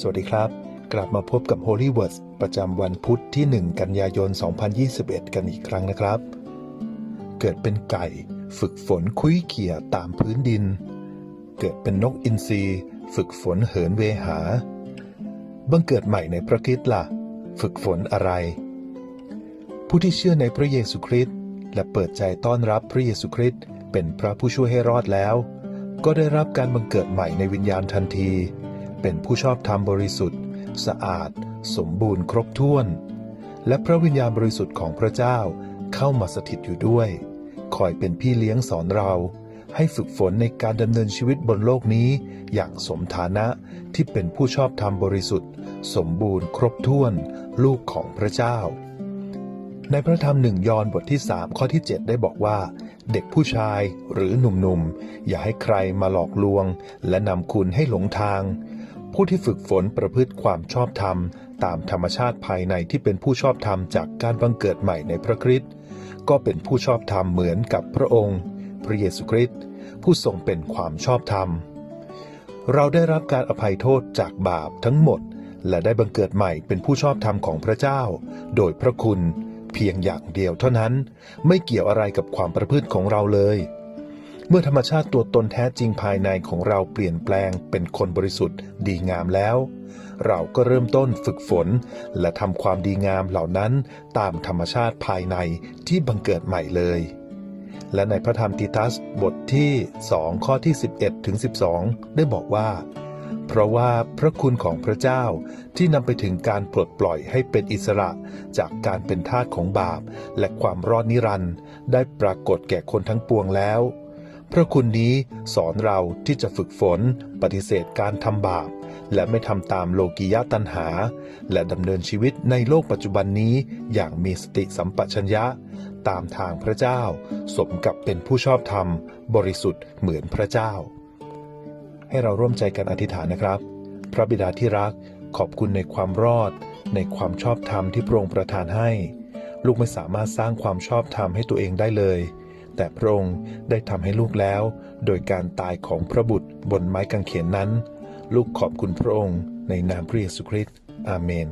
สวัสดีครับ กลับมาพบกับ Holy Words ประจำวันพุทธที่ 1 กันยายน 2021 กันอีกครั้งนะครับ เกิดเป็นไก่ฝึกฝนคุยเขี่ยตามพื้นดิน เกิดเป็นนกอินทรีฝึกฝนเหินเวหา บังเกิดใหม่ในพระคริสต์ล่ะ ฝึกฝนอะไร ผู้ที่เชื่อในพระเยซูคริสต์และเปิดใจต้อนรับพระเยซูคริสต์เป็นพระผู้ช่วยให้รอดแล้ว ก็ได้รับการบังเกิดใหม่ในวิญญาณทันที เป็นผู้ชอบธรรมบริสุทธิ์ สะอาด สมบูรณ์ครบถ้วน และพระวิญญาณบริสุทธิ์ของพระเจ้าเข้ามาสถิตอยู่ด้วย คอยเป็นพี่เลี้ยงสอนเรา ให้ฝึกฝนในการดำเนินชีวิตบนโลกนี้ อย่างสมฐานะที่เป็นผู้ชอบธรรมบริสุทธิ์ สมบูรณ์ ครบถ้วน ลูกของพระเจ้า ในพระธรรมหนึ่งยอห์นบทที่3ข้อที่ 7 ได้บอกว่าเด็กผู้ชายหรือหนุ่มๆ อย่าให้ใครมาหลอกลวง และนำคุณให้หลงทาง ผู้ที่ฝึกฝนประพฤติความชอบธรรม ตามธรรมชาติภายในที่เป็นผู้ชอบธรรมจากการบังเกิดใหม่ในพระคริสต์ก็เป็นผู้ชอบธรรมเหมือนกับพระองค์ พระเยซูคริสต์ผู้ทรงเป็นความชอบธรรม เราได้รับการอภัยโทษจากบาปทั้งหมด และได้บังเกิดใหม่เป็นผู้ชอบธรรมของพระเจ้า โดยพระคุณ เพียงอย่างเดียวเท่านั้น ไม่เกี่ยวอะไรกับความประพฤติของเราเลย เมื่อธรรมชาติตัวตนแท้จริงภายในของเราเปลี่ยนแปลงเป็นคนบริสุทธิ์ดีงามแล้ว เราก็เริ่มต้นฝึกฝน และทำความดีงามเหล่านั้นตามธรรมชาติภายในที่บังเกิดใหม่เลย และในพระธรรมติตัสบทที่ 2 ข้อที่ 11ถึง12 ได้บอกว่า เพราะว่าพระคุณของพระเจ้าที่นำไปถึงการปลดปล่อยให้เป็นอิสระจากการเป็นทาสของบาป และความรอดนิรันดร์ได้ปรากฏแก่คนทั้งปวงแล้ว พระคุณนี้สอนเราที่จะฝึกฝน ปฏิเสธการทำบาป และไม่ทำตามโลกิยะตัณหา และดำเนินชีวิตในโลกปัจจุบันนี้อย่างมีสติสัมปชัญญะ ตามทางพระเจ้า สมกับเป็นผู้ชอบธรรม บริสุทธิ์เหมือนพระเจ้า ให้เราร่วมใจกันอธิษฐานนะครับ พระบิดาที่รักขอบคุณในความรอด ในความชอบธรรมที่พระองค์ประทานให้ ลูกไม่สามารถสร้างความชอบธรรมให้ตัวเองได้เลย แต่พระองค์ได้ทำให้ลูกแล้ว โดยการตายของพระบุตรบนไม้กางเขนนั้น ลูกขอบคุณพระองค์ในนามพระเยซูคริสต์อาเมน